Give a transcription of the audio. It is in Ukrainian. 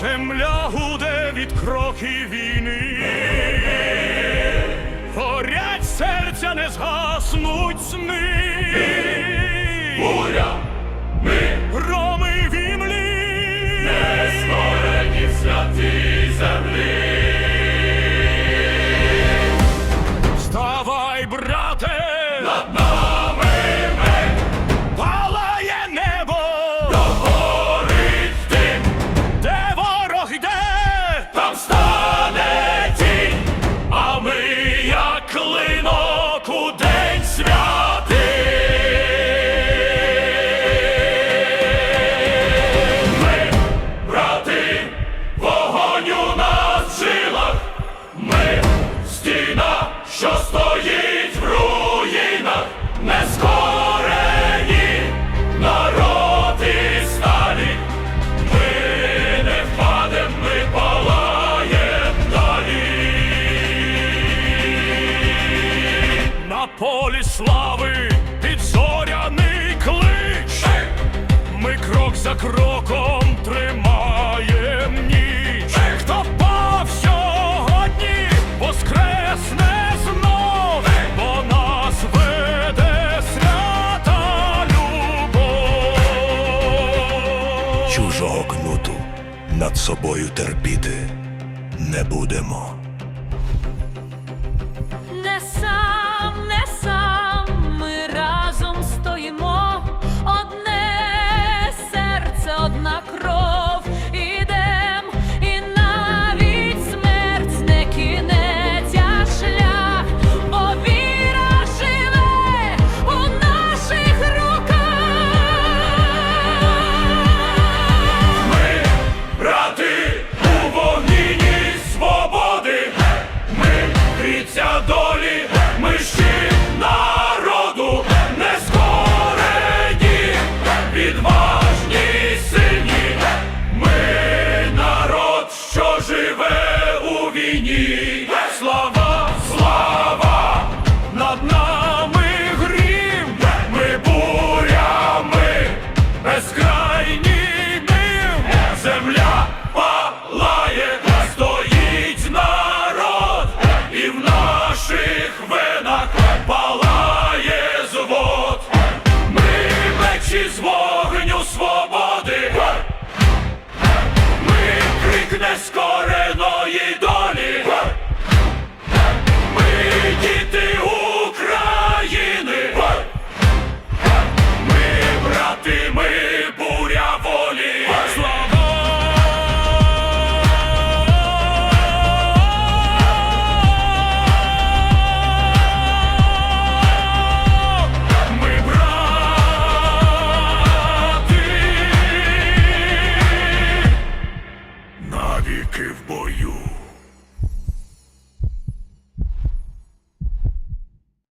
Земля гуде від кроки війни, горять серця, не згаснуть сни. Буря, ми. Громи в імлі, створені клинок Слави підзоряний клич. Ми крок за кроком тримаєм ніч. Хто пав сьогодні, воскресне знов, бо нас веде свята любов. Чужого кнуту над собою терпіти не будемо. У. Слава, слава, над нами грім, ми бурями, безкрайній дим, земля палає, стоїть народ, і в наших венах палає звод. Ми мечі з вогню свободи, ми крик нескореної долі. Навіки в бою.